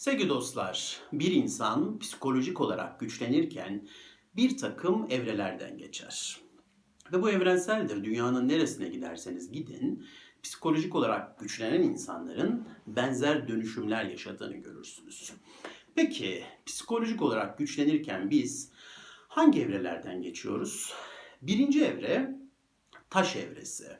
Sevgili dostlar, bir insan psikolojik olarak güçlenirken bir takım evrelerden geçer. Ve bu evrenseldir. Dünyanın neresine giderseniz gidin, psikolojik olarak güçlenen insanların benzer dönüşümler yaşadığını görürsünüz. Peki, psikolojik olarak güçlenirken biz hangi evrelerden geçiyoruz? Birinci evre taş evresi.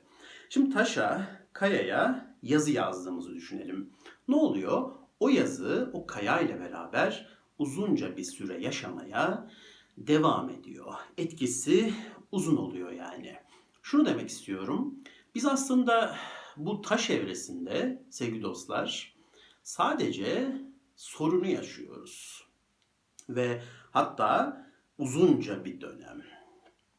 Şimdi taşa, kayaya yazı yazdığımızı düşünelim. Ne oluyor? O yazı o kaya ile beraber uzunca bir süre yaşamaya devam ediyor. Etkisi uzun oluyor yani. Şunu demek istiyorum. Biz aslında bu taş evresinde sevgili dostlar sadece sorunu yaşıyoruz. Ve hatta uzunca bir dönem.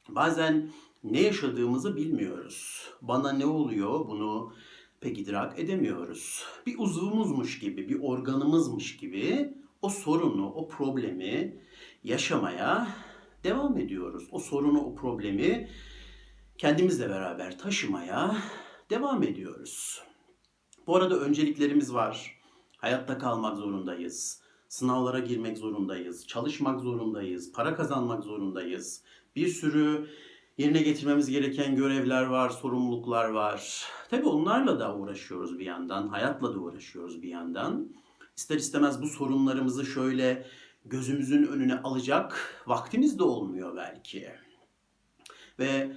Bazen ne yaşadığımızı bilmiyoruz. Bana ne oluyor bunu pek idrak edemiyoruz. Bir uzvumuzmuş gibi, bir organımızmış gibi o sorunu, o problemi yaşamaya devam ediyoruz. O sorunu, o problemi kendimizle beraber taşımaya devam ediyoruz. Bu arada önceliklerimiz var. Hayatta kalmak zorundayız. Sınavlara girmek zorundayız. Çalışmak zorundayız. Para kazanmak zorundayız. Bir sürü yerine getirmemiz gereken görevler var, sorumluluklar var. Tabii onlarla da uğraşıyoruz bir yandan, hayatla da uğraşıyoruz bir yandan. İster istemez bu sorunlarımızı şöyle gözümüzün önüne alacak vaktimiz de olmuyor belki. Ve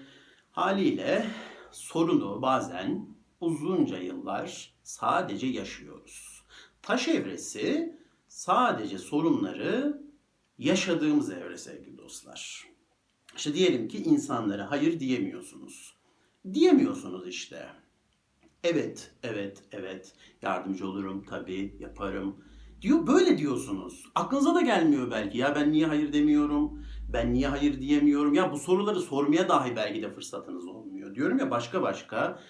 haliyle sorunu bazen uzunca yıllar sadece yaşıyoruz. Taş evresi sadece sorunları yaşadığımız evre sevgili dostlar. İşte diyelim ki insanlara hayır diyemiyorsunuz. Diyemiyorsunuz işte. Evet, evet, evet. Yardımcı olurum tabii, yaparım. Diyor böyle diyorsunuz. Aklınıza da gelmiyor belki. Ya ben niye hayır demiyorum? Ben niye hayır diyemiyorum? Ya bu soruları sormaya dahi belki de fırsatınız olmuyor. Diyorum ya başka başka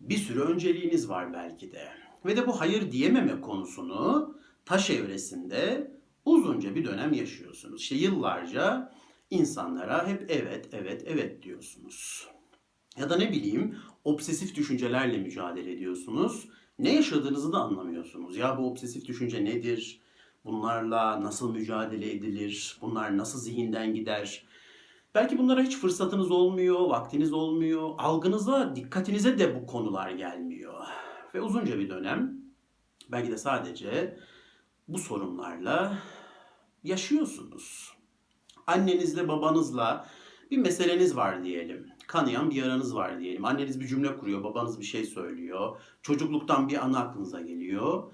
bir sürü önceliğiniz var belki de. Ve de bu hayır diyememe konusunu taş evresinde uzunca bir dönem yaşıyorsunuz. İşte yıllarca insanlara hep evet, evet, evet diyorsunuz. Ya da ne bileyim obsesif düşüncelerle mücadele ediyorsunuz. Ne yaşadığınızı da anlamıyorsunuz. Ya bu obsesif düşünce nedir? Bunlarla nasıl mücadele edilir? Bunlar nasıl zihinden gider? Belki bunlara hiç fırsatınız olmuyor, vaktiniz olmuyor. Algınıza, dikkatinize de bu konular gelmiyor. Ve uzunca bir dönem belki de sadece bu sorunlarla yaşıyorsunuz. Annenizle, babanızla bir meseleniz var diyelim. Kanayan bir yaranız var diyelim. Anneniz bir cümle kuruyor, babanız bir şey söylüyor. Çocukluktan bir anı aklınıza geliyor.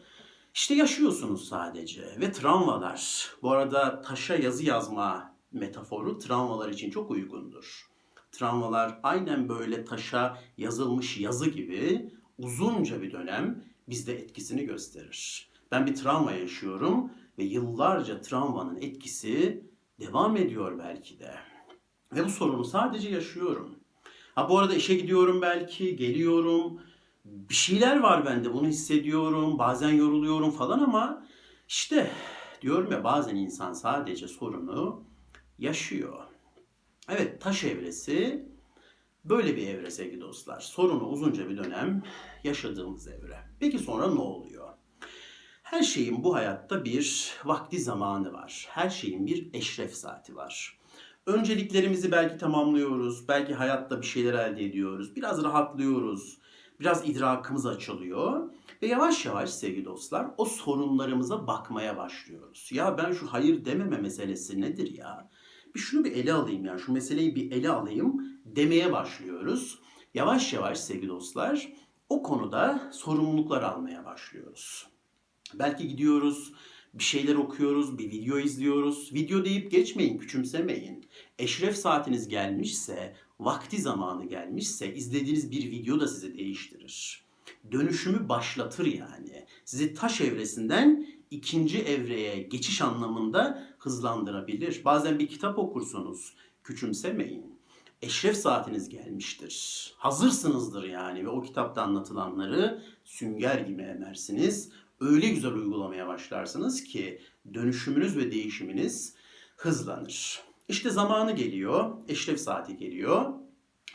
İşte yaşıyorsunuz sadece ve travmalar. Bu arada taşa yazı yazma metaforu travmalar için çok uygundur. Travmalar aynen böyle taşa yazılmış yazı gibi uzunca bir dönem bizde etkisini gösterir. Ben bir travma yaşıyorum ve yıllarca travmanın etkisi devam ediyor belki de. Ve bu sorunu sadece yaşıyorum. Ha bu arada işe gidiyorum belki, geliyorum. Bir şeyler var bende, bunu hissediyorum. Bazen yoruluyorum falan ama işte diyorum ya bazen insan sadece sorunu yaşıyor. Evet taş evresi böyle bir evre sevgili dostlar. Sorunu uzunca bir dönem yaşadığımız evre. Peki sonra ne oluyor? Her şeyin bu hayatta bir vakti zamanı var. Her şeyin bir eşref saati var. Önceliklerimizi belki tamamlıyoruz. Belki hayatta bir şeyler elde ediyoruz. Biraz rahatlıyoruz. Biraz idrakımız açılıyor. Ve yavaş yavaş sevgili dostlar o sorunlarımıza bakmaya başlıyoruz. Ya ben şu hayır dememe meselesi nedir ya? Bir şunu bir ele alayım ya. Şu meseleyi bir ele alayım demeye başlıyoruz. Yavaş yavaş sevgili dostlar o konuda sorumluluklar almaya başlıyoruz. Belki gidiyoruz, bir şeyler okuyoruz, bir video izliyoruz. Video deyip geçmeyin, küçümsemeyin. Eşref saatiniz gelmişse, vakti zamanı gelmişse izlediğiniz bir video da sizi değiştirir. Dönüşümü başlatır yani. Sizi taş evresinden ikinci evreye geçiş anlamında hızlandırabilir. Bazen bir kitap okursunuz, küçümsemeyin. Eşref saatiniz gelmiştir. Hazırsınızdır yani ve o kitapta anlatılanları sünger gibi emersiniz öyle güzel uygulamaya başlarsınız ki dönüşümünüz ve değişiminiz hızlanır. İşte zamanı geliyor, eşref saati geliyor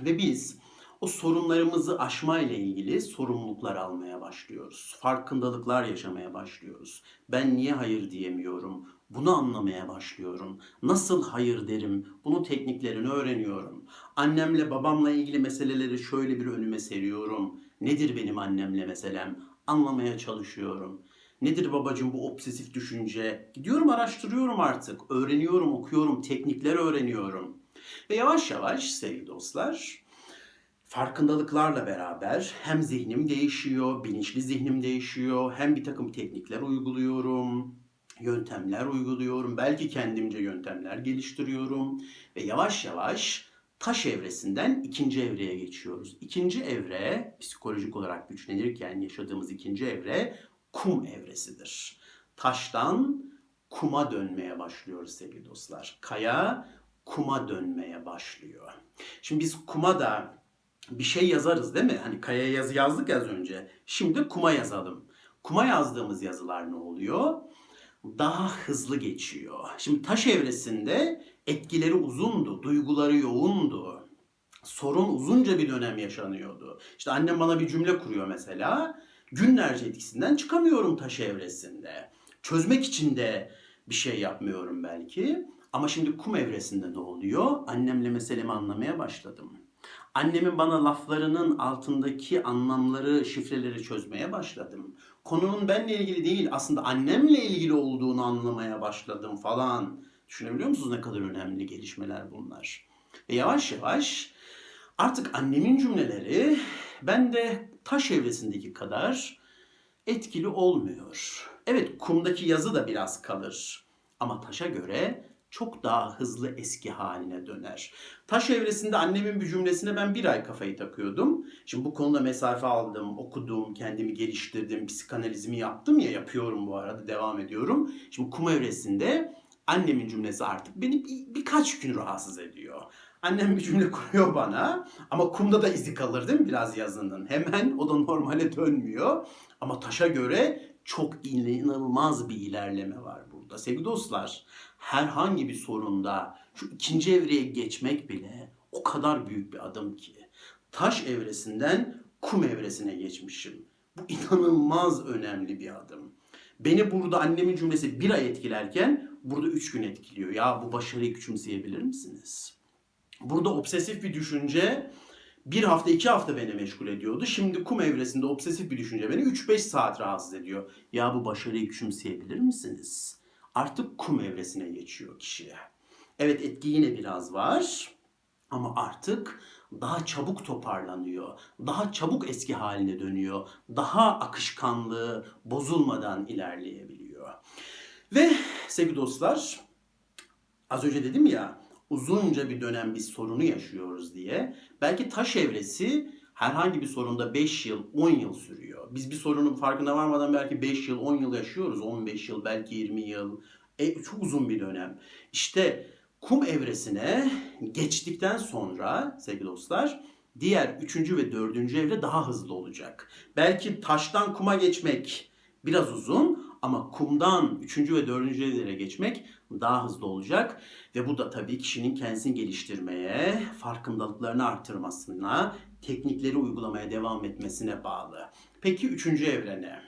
ve biz o sorunlarımızı aşma ile ilgili sorumluluklar almaya başlıyoruz. Farkındalıklar yaşamaya başlıyoruz. Ben niye hayır diyemiyorum? Bunu anlamaya başlıyorum. Nasıl hayır derim? Bunun tekniklerini öğreniyorum. Annemle babamla ilgili meseleleri şöyle bir önüme seriyorum. Nedir benim annemle meselem? Anlamaya çalışıyorum. Nedir babacığım bu obsesif düşünce? Gidiyorum araştırıyorum artık. Öğreniyorum, okuyorum, teknikler öğreniyorum. Ve yavaş yavaş sevgili dostlar farkındalıklarla beraber hem zihnim değişiyor, bilinçli zihnim değişiyor, hem bir takım teknikler uyguluyorum, yöntemler uyguluyorum, belki kendimce yöntemler geliştiriyorum ve yavaş yavaş taş evresinden ikinci evreye geçiyoruz. İkinci evre psikolojik olarak güçlenirken yaşadığımız ikinci evre kum evresidir. Taştan kuma dönmeye başlıyoruz sevgili dostlar. Kaya kuma dönmeye başlıyor. Şimdi biz kuma da bir şey yazarız değil mi? Hani kayaya yazı yazdık ya az önce. Şimdi kuma yazalım. Kuma yazdığımız yazılar ne oluyor? Daha hızlı geçiyor. Şimdi taş evresinde etkileri uzundu, duyguları yoğundu. Sorun uzunca bir dönem yaşanıyordu. İşte annem bana bir cümle kuruyor mesela. Günlerce etkisinden çıkamıyorum taş evresinde. Çözmek için de bir şey yapmıyorum belki. Ama şimdi kum evresinde ne oluyor? Annemle meselemi anlamaya başladım. Annemin bana laflarının altındaki anlamları, şifreleri çözmeye başladım. Konunun benle ilgili değil, aslında annemle ilgili olduğunu anlamaya başladım falan. Düşünebiliyor musunuz ne kadar önemli gelişmeler bunlar? Ve yavaş yavaş artık annemin cümleleri bende taş evresindeki kadar etkili olmuyor. Evet kumdaki yazı da biraz kalır. Ama taşa göre çok daha hızlı eski haline döner. Taş evresinde annemin bir cümlesine ben bir ay kafayı takıyordum. Şimdi bu konuda mesafe aldım, okudum, kendimi geliştirdim, psikanalizmi yaptım ya yapıyorum bu arada devam ediyorum. Şimdi kum evresinde annemin cümlesi artık beni bir, birkaç gün rahatsız ediyor. Annem bir cümle kuruyor bana ama kumda da izi kalır değil mi biraz yazının? Hemen o da normale dönmüyor. Ama taşa göre çok inanılmaz bir ilerleme var burada. Sevgili dostlar, herhangi bir sorunda şu ikinci evreye geçmek bile o kadar büyük bir adım ki. Taş evresinden kum evresine geçmişim. Bu inanılmaz önemli bir adım. Beni burada annemin cümlesi bir ay etkilerken burada üç gün etkiliyor. Ya bu başarıyı küçümseyebilir misiniz? Burada obsesif bir düşünce bir hafta iki hafta beni meşgul ediyordu. Şimdi kum evresinde obsesif bir düşünce beni 3-5 saat rahatsız ediyor. Ya bu başarıyı küçümseyebilir misiniz? Artık kum evresine geçiyor kişiye. Evet etki yine biraz var ama artık daha çabuk toparlanıyor. Daha çabuk eski haline dönüyor. Daha akışkanlığı bozulmadan ilerleyebiliyor. Ve sevgili dostlar az önce dedim ya uzunca bir dönem bir sorunu yaşıyoruz diye. Belki taş evresi herhangi bir sorunda 5 yıl, 10 yıl sürüyor. Biz bir sorunun farkına varmadan belki 5 yıl, 10 yıl yaşıyoruz. 15 yıl, belki 20 yıl. E, çok uzun bir dönem. İşte kum evresine geçtikten sonra sevgili dostlar diğer üçüncü ve dördüncü evre daha hızlı olacak. Belki taştan kuma geçmek biraz uzun ama kumdan üçüncü ve dördüncü evlere geçmek daha hızlı olacak. Ve bu da tabii kişinin kendisini geliştirmeye, farkındalıklarını artırmasına, teknikleri uygulamaya devam etmesine bağlı. Peki üçüncü evrene?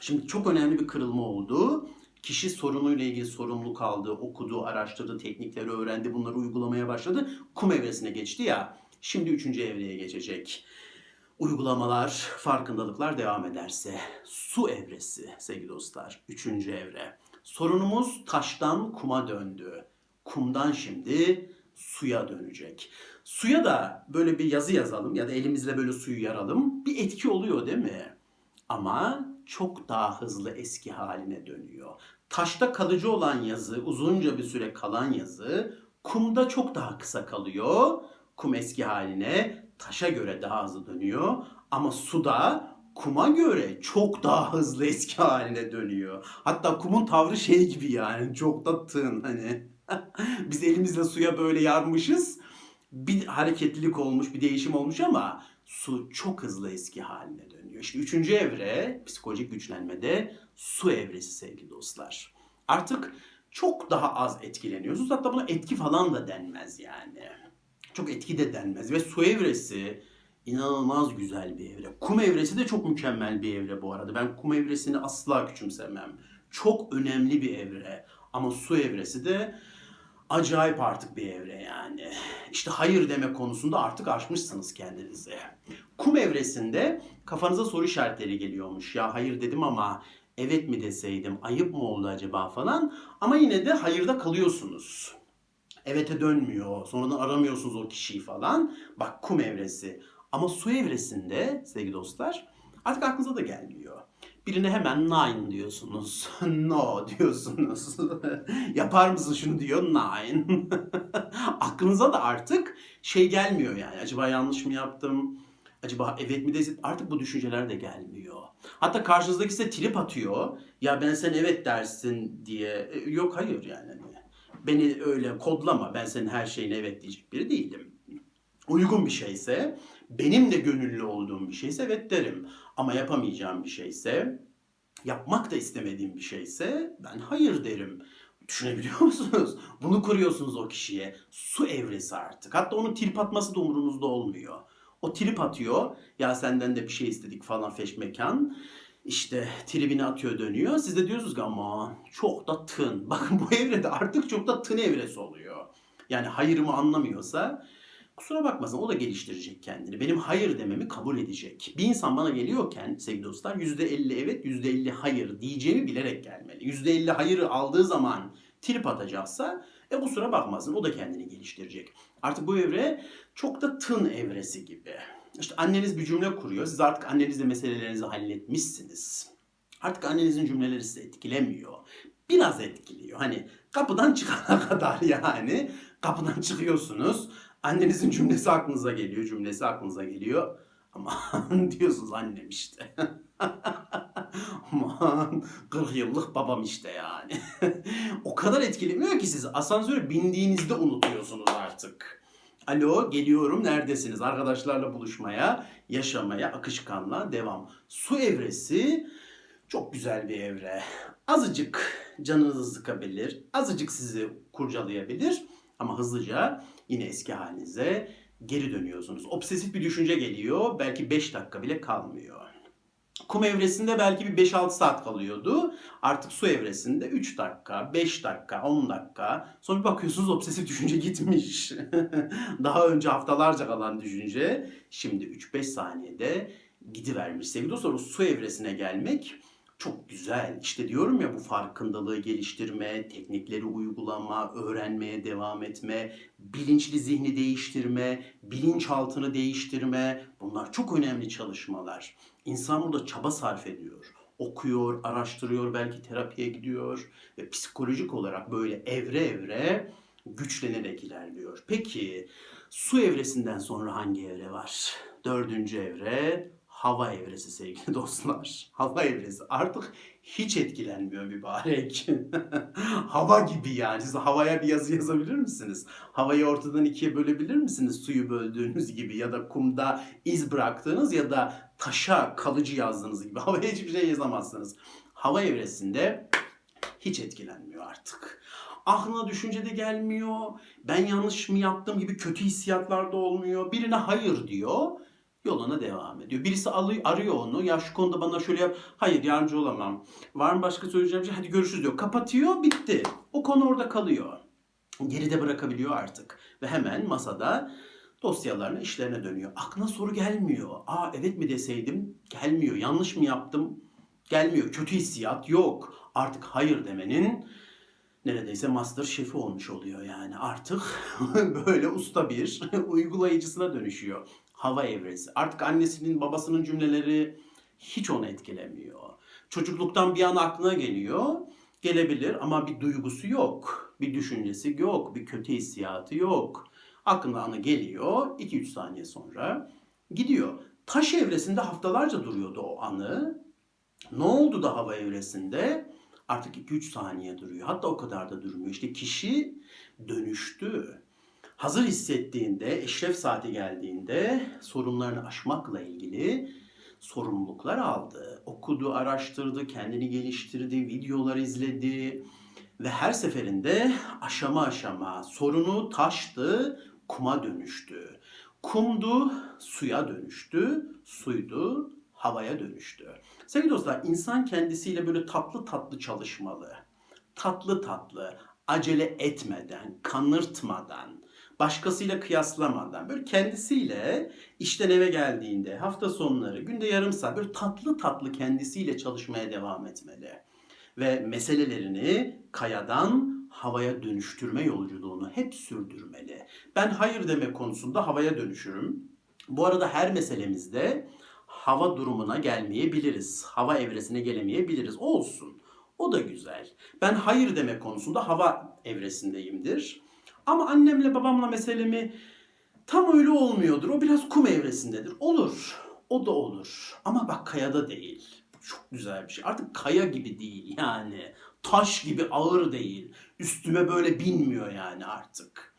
Şimdi çok önemli bir kırılma oldu. Kişi sorunuyla ilgili sorumluluk aldı, okudu, araştırdı, teknikleri öğrendi, bunları uygulamaya başladı. Kum evresine geçti ya. Şimdi üçüncü evreye geçecek. Uygulamalar, farkındalıklar devam ederse. Su evresi sevgili dostlar. Üçüncü evre. Sorunumuz taştan kuma döndü. Kumdan şimdi suya dönecek. Suya da böyle bir yazı yazalım ya da elimizle böyle suyu yaralım. Bir etki oluyor değil mi? Ama çok daha hızlı eski haline dönüyor. Taşta kalıcı olan yazı, uzunca bir süre kalan yazı kumda çok daha kısa kalıyor. Kum eski haline taşa göre daha hızlı dönüyor ama suda kuma göre çok daha hızlı eski haline dönüyor. Hatta kumun tavrı şey gibi yani çok da tığın hani. Biz elimizle suya böyle yarmışız. Bir hareketlilik olmuş, bir değişim olmuş ama su çok hızlı eski haline dönüyor. İşte üçüncü evre psikolojik güçlenmede su evresi sevgili dostlar. Artık çok daha az etkileniyorsunuz. Hatta buna etki falan da denmez yani. Çok etki de denmez. Ve su evresi İnanılmaz güzel bir evre. Kum evresi de çok mükemmel bir evre bu arada. Ben kum evresini asla küçümsemem. Çok önemli bir evre. Ama su evresi de acayip artık bir evre yani. İşte hayır deme konusunda artık aşmışsınız kendinizi. Kum evresinde kafanıza soru işaretleri geliyormuş. Ya hayır dedim ama evet mi deseydim ayıp mı oldu acaba falan. Ama yine de hayırda kalıyorsunuz. Evet'e dönmüyor. Sonradan aramıyorsunuz o kişiyi falan. Bak kum evresi. Ama su evresinde sevgili dostlar artık aklınıza da gelmiyor. Birine hemen nine diyorsunuz. no diyorsunuz. Yapar mısın şunu diyor nine. Aklınıza da artık şey gelmiyor yani. Acaba yanlış mı yaptım? Acaba evet mi desin? Artık bu düşünceler de gelmiyor. Hatta karşınızdaki size trip atıyor. Ya ben sen evet dersin diye. E, Yok hayır yani. Beni öyle kodlama. Ben senin her şeyine evet diyecek biri değilim. Uygun bir şeyse, benim de gönüllü olduğum bir şeyse evet derim. Ama yapamayacağım bir şeyse, yapmak da istemediğim bir şeyse ben hayır derim. Düşünebiliyor musunuz? Bunu kuruyorsunuz o kişiye. Su evresi artık. Hatta onun trip atması da umurunuzda olmuyor. O trip atıyor. Ya senden de bir şey istedik falan feş mekan. İşte tribini atıyor dönüyor. Siz de diyorsunuz ki ama çok da tın. Bakın bu evrede artık çok da tın evresi oluyor. Yani hayırımı anlamıyorsa kusura bakmasın o da geliştirecek kendini. Benim hayır dememi kabul edecek. Bir insan bana geliyorken sevgili dostlar %50 evet %50 hayır diyeceğimi bilerek gelmeli. %50 hayırı aldığı zaman trip atacaksa e kusura bakmasın o da kendini geliştirecek. Artık bu evre çok da tın evresi gibi. İşte anneniz bir cümle kuruyor. Siz artık annenizle meselelerinizi halletmişsiniz. Artık annenizin cümleleri sizi etkilemiyor. Biraz etkiliyor. Hani kapıdan çıkana kadar yani. Kapıdan çıkıyorsunuz. Annenizin cümlesi aklınıza geliyor. Cümlesi aklınıza geliyor. Aman diyorsunuz annem işte. Aman 40 yıllık babam işte yani. o kadar etkilemiyor ki sizi. Asansöre bindiğinizde unutuyorsunuz artık. Alo geliyorum neredesiniz? Arkadaşlarla buluşmaya, yaşamaya, akışkanlığa devam. Su evresi çok güzel bir evre. Azıcık canınızı sıkabilir, azıcık sizi kurcalayabilir ama hızlıca yine eski halinize geri dönüyorsunuz. Obsesif bir düşünce geliyor, belki 5 dakika bile kalmıyor. Kum evresinde belki bir 5-6 saat kalıyordu. Artık su evresinde 3 dakika, 5 dakika, 10 dakika. Sonra bir bakıyorsunuz obsesif düşünce gitmiş. Daha önce haftalarca kalan düşünce şimdi 3-5 saniyede gidivermiş. Sevgili dostlar o su evresine gelmek çok güzel. İşte diyorum ya bu farkındalığı geliştirme, teknikleri uygulama, öğrenmeye devam etme, bilinçli zihni değiştirme, bilinçaltını değiştirme. Bunlar çok önemli çalışmalar. İnsan burada çaba sarf ediyor. Okuyor, araştırıyor, belki terapiye gidiyor ve psikolojik olarak böyle evre evre güçlenerek ilerliyor. Peki su evresinden sonra hangi evre var? Dördüncü evre hava evresi sevgili dostlar. Hava evresi artık hiç etkilenmiyor mübarek. hava gibi yani. Siz havaya bir yazı yazabilir misiniz? Havayı ortadan ikiye bölebilir misiniz? Suyu böldüğünüz gibi ya da kumda iz bıraktığınız ya da taşa kalıcı yazdığınız gibi. Havaya hiçbir şey yazamazsınız. Hava evresinde hiç etkilenmiyor artık. Aklına düşünce de gelmiyor. Ben yanlış mı yaptım gibi kötü hissiyatlar da olmuyor. Birine hayır diyor yoluna devam ediyor. Birisi alıyor, arıyor onu. Ya şu konuda bana şöyle yap. Hayır yardımcı olamam. Var mı başka söyleyeceğim şey? Hadi görüşürüz diyor. Kapatıyor bitti. O konu orada kalıyor. Geride bırakabiliyor artık. Ve hemen masada dosyalarına işlerine dönüyor. Aklına soru gelmiyor. Aa evet mi deseydim? Gelmiyor. Yanlış mı yaptım? Gelmiyor. Kötü hissiyat yok. Artık hayır demenin neredeyse master şefi olmuş oluyor yani. Artık böyle usta bir uygulayıcısına dönüşüyor hava evresi. Artık annesinin babasının cümleleri hiç onu etkilemiyor. Çocukluktan bir an aklına geliyor. Gelebilir ama bir duygusu yok. Bir düşüncesi yok. Bir kötü hissiyatı yok. Aklına anı geliyor. 2-3 saniye sonra gidiyor. Taş evresinde haftalarca duruyordu o anı. Ne oldu da hava evresinde? Artık 2-3 saniye duruyor. Hatta o kadar da durmuyor. İşte kişi dönüştü hazır hissettiğinde, eşref saati geldiğinde sorunlarını aşmakla ilgili sorumluluklar aldı. Okudu, araştırdı, kendini geliştirdi, videolar izledi ve her seferinde aşama aşama sorunu taştı, kuma dönüştü. Kumdu, suya dönüştü. Suydu, havaya dönüştü. Sevgili dostlar, insan kendisiyle böyle tatlı tatlı çalışmalı. Tatlı tatlı, acele etmeden, kanırtmadan, başkasıyla kıyaslamadan, böyle kendisiyle işten eve geldiğinde, hafta sonları, günde yarım saat böyle tatlı tatlı kendisiyle çalışmaya devam etmeli. Ve meselelerini kayadan havaya dönüştürme yolculuğunu hep sürdürmeli. Ben hayır deme konusunda havaya dönüşürüm. Bu arada her meselemizde hava durumuna gelmeyebiliriz. Hava evresine gelemeyebiliriz. Olsun. O da güzel. Ben hayır deme konusunda hava evresindeyimdir. Ama annemle babamla meselemi tam öyle olmuyordur. O biraz kum evresindedir. Olur. O da olur. Ama bak kayada değil. Çok güzel bir şey. Artık kaya gibi değil yani. Taş gibi ağır değil. Üstüme böyle binmiyor yani artık.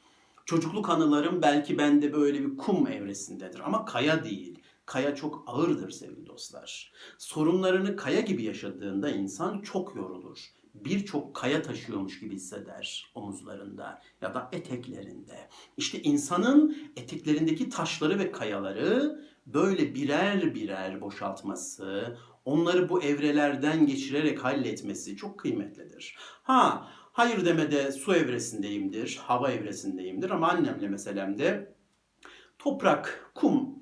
Çocukluk anılarım belki bende böyle bir kum evresindedir ama kaya değil. Kaya çok ağırdır sevgili dostlar. Sorunlarını kaya gibi yaşadığında insan çok yorulur. Birçok kaya taşıyormuş gibi hisseder omuzlarında ya da eteklerinde. İşte insanın eteklerindeki taşları ve kayaları böyle birer birer boşaltması, onları bu evrelerden geçirerek halletmesi çok kıymetlidir. Ha, hayır demede su evresindeyimdir, hava evresindeyimdir ama annemle meselemde toprak, kum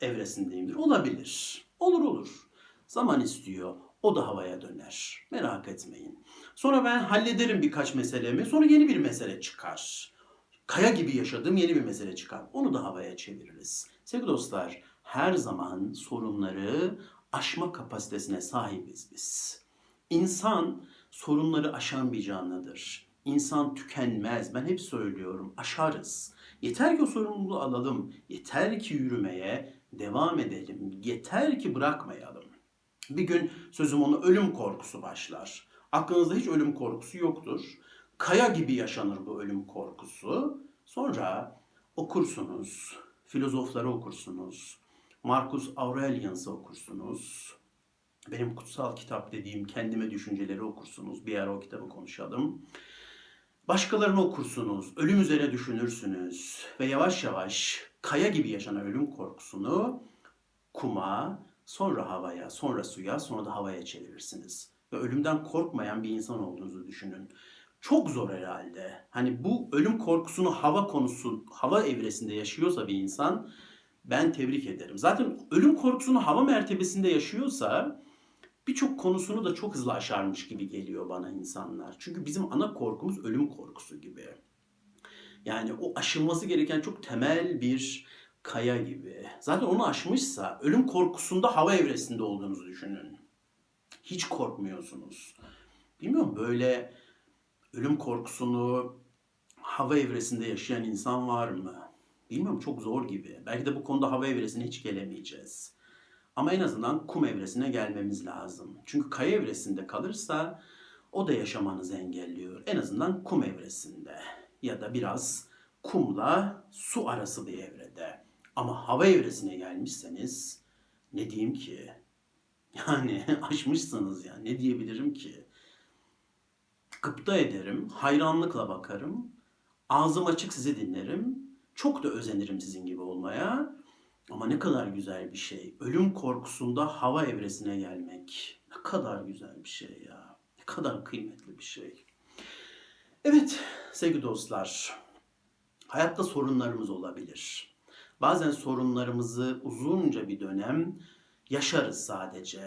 evresindeyimdir. Olabilir. Olur olur. Zaman istiyor. O da havaya döner. Merak etmeyin. Sonra ben hallederim birkaç meselemi. Sonra yeni bir mesele çıkar. Kaya gibi yaşadığım yeni bir mesele çıkar. Onu da havaya çeviririz. Sevgili dostlar, her zaman sorunları aşma kapasitesine sahibiz biz. İnsan sorunları aşan bir canlıdır. İnsan tükenmez. Ben hep söylüyorum. Aşarız. Yeter ki o sorumluluğu alalım. Yeter ki yürümeye devam edelim. Yeter ki bırakmayalım. Bir gün sözüm onu ölüm korkusu başlar. Aklınızda hiç ölüm korkusu yoktur. Kaya gibi yaşanır bu ölüm korkusu. Sonra okursunuz, filozofları okursunuz, Marcus Aurelius'ı okursunuz. Benim kutsal kitap dediğim kendime düşünceleri okursunuz. Bir ara o kitabı konuşalım. Başkalarını okursunuz, ölüm üzerine düşünürsünüz ve yavaş yavaş kaya gibi yaşanan ölüm korkusunu kuma, sonra havaya, sonra suya, sonra da havaya çevirirsiniz. Ve ölümden korkmayan bir insan olduğunuzu düşünün. Çok zor herhalde. Hani bu ölüm korkusunu hava konusu, hava evresinde yaşıyorsa bir insan ben tebrik ederim. Zaten ölüm korkusunu hava mertebesinde yaşıyorsa birçok konusunu da çok hızlı aşarmış gibi geliyor bana insanlar. Çünkü bizim ana korkumuz ölüm korkusu gibi. Yani o aşılması gereken çok temel bir kaya gibi. Zaten onu aşmışsa ölüm korkusunda hava evresinde olduğunuzu düşünün. Hiç korkmuyorsunuz. Bilmiyorum böyle ölüm korkusunu hava evresinde yaşayan insan var mı? Bilmiyorum çok zor gibi. Belki de bu konuda hava evresine hiç gelemeyeceğiz. Ama en azından kum evresine gelmemiz lazım. Çünkü kaya evresinde kalırsa o da yaşamanızı engelliyor. En azından kum evresinde ya da biraz kumla su arası bir evrede. Ama hava evresine gelmişseniz ne diyeyim ki? Yani aşmışsınız ya ne diyebilirim ki? Gıpta ederim, hayranlıkla bakarım, ağzım açık sizi dinlerim, çok da özenirim sizin gibi olmaya. Ama ne kadar güzel bir şey. Ölüm korkusunda hava evresine gelmek. Ne kadar güzel bir şey ya. Ne kadar kıymetli bir şey. Evet sevgili dostlar. Hayatta sorunlarımız olabilir. Bazen sorunlarımızı uzunca bir dönem yaşarız sadece.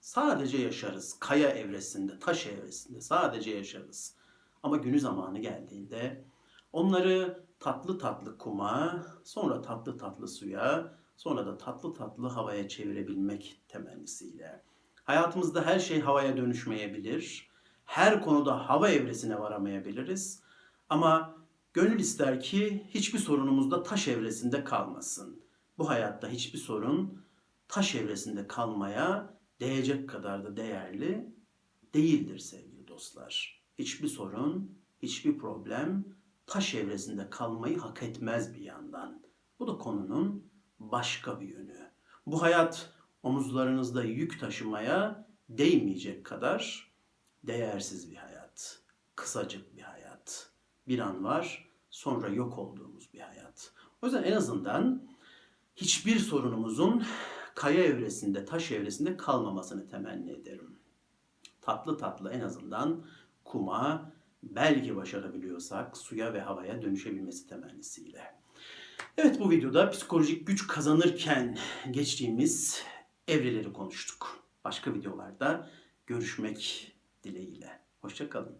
Sadece yaşarız. Kaya evresinde, taş evresinde sadece yaşarız. Ama günü zamanı geldiğinde onları tatlı tatlı kuma, sonra tatlı tatlı suya, sonra da tatlı tatlı havaya çevirebilmek temennisiyle. Hayatımızda her şey havaya dönüşmeyebilir. Her konuda hava evresine varamayabiliriz. Ama gönül ister ki hiçbir sorunumuz da taş evresinde kalmasın. Bu hayatta hiçbir sorun taş evresinde kalmaya değecek kadar da değerli değildir sevgili dostlar. Hiçbir sorun, hiçbir problem taş evresinde kalmayı hak etmez bir yandan. Bu da konunun başka bir yönü. Bu hayat omuzlarınızda yük taşımaya değmeyecek kadar değersiz bir hayat. Kısacık bir hayat. Bir an var, sonra yok olduğumuz bir hayat. O yüzden en azından hiçbir sorunumuzun kaya evresinde, taş evresinde kalmamasını temenni ederim. Tatlı tatlı en azından kuma, belki başarabiliyorsak suya ve havaya dönüşebilmesi temennisiyle. Evet bu videoda psikolojik güç kazanırken geçtiğimiz evreleri konuştuk. Başka videolarda görüşmek dileğiyle. Hoşçakalın.